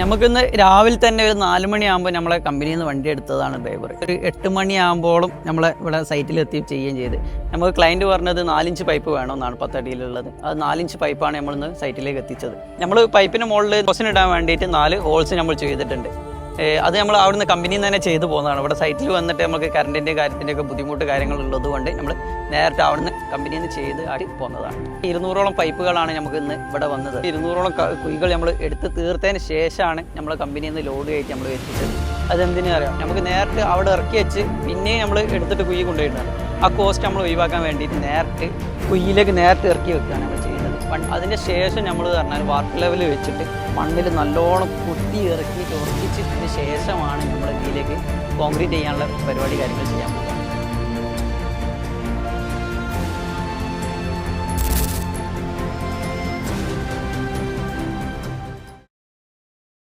നമുക്കിന്ന് രാവിലെ തന്നെ ഒരു നാല് മണിയാകുമ്പോൾ നമ്മളെ കമ്പനിയിൽ നിന്ന് വണ്ടി എടുത്തതാണ് ഡ്രൈവർ ഒരു എട്ട് മണിയാകുമ്പോഴും നമ്മളെ ഇവിടെ സൈറ്റിൽ എത്തി ചെയ്യുകയും ചെയ്ത്. നമുക്ക് ക്ലയന്റ് പറഞ്ഞത് നാലിഞ്ച് പൈപ്പ് വേണമെന്നാണ് പത്തടിയിലുള്ളത്. അത് നാലിഞ്ച് പൈപ്പാണ് നമ്മളിന്ന് സൈറ്റിലേക്ക് എത്തിച്ചത്. നമ്മൾ പൈപ്പിന് മുകളിൽ ഇടാൻ വേണ്ടിയിട്ട് നാല് ഹോൾസ് നമ്മൾ ചെയ്തിട്ടുണ്ട്. അത് നമ്മൾ അവിടുന്ന് കമ്പനിയിൽ നിന്ന് തന്നെ ചെയ്തു പോകുന്നതാണ്. ഇവിടെ സൈറ്റിൽ വന്നിട്ട് നമുക്ക് കറണ്ടിന്റെ കാര്യത്തിന്റെ ഒക്കെ ബുദ്ധിമുട്ട് കാര്യങ്ങൾ ഉള്ളതുകൊണ്ട് നമ്മൾ നേരിട്ട് അവിടുന്ന് കമ്പനിയിൽ നിന്ന് ചെയ്ത് ആടി പോകുന്നതാണ്. ഇരുന്നൂറോളം പൈപ്പുകളാണ് നമുക്ക് ഇന്ന് ഇവിടെ വന്നത്. ഇരുന്നൂറോളം കുഴികൾ നമ്മൾ എടുത്ത് തീർത്തതിന് ശേഷമാണ് നമ്മൾ കമ്പനിയിൽ നിന്ന് ലോഡ് കയറ്റി നമ്മൾ എത്തിച്ചത്. അതെന്തിനു അറിയാം? നമുക്ക് നേരിട്ട് അവിടെ ഇറക്കി വെച്ച് പിന്നെയും നമ്മൾ എടുത്തിട്ട് കുഴി കൊണ്ടുപോയിട്ടാണ് ആ കോസ്റ്റ് നമ്മൾ ഒഴിവാക്കാൻ വേണ്ടിയിട്ട് നേരിട്ട് കുഴിയിലേക്ക് നേരിട്ട് ഇറക്കി വെക്കുകയാണ് അതിന്റെ ശേഷം നമ്മൾ പറഞ്ഞാൽ വാട്ടർ ലെവൽ വെച്ചിട്ട് മണ്ണിൽ നല്ലോണം കുത്തി ഇറക്കി ഉറപ്പിച്ചതിന് ശേഷമാണ് നമ്മൾ ഇതിലേക്ക് കോൺക്രീറ്റ് ചെയ്യാനുള്ള പരിപാടി കാര്യങ്ങൾ ചെയ്യാൻ പോകുന്നത്.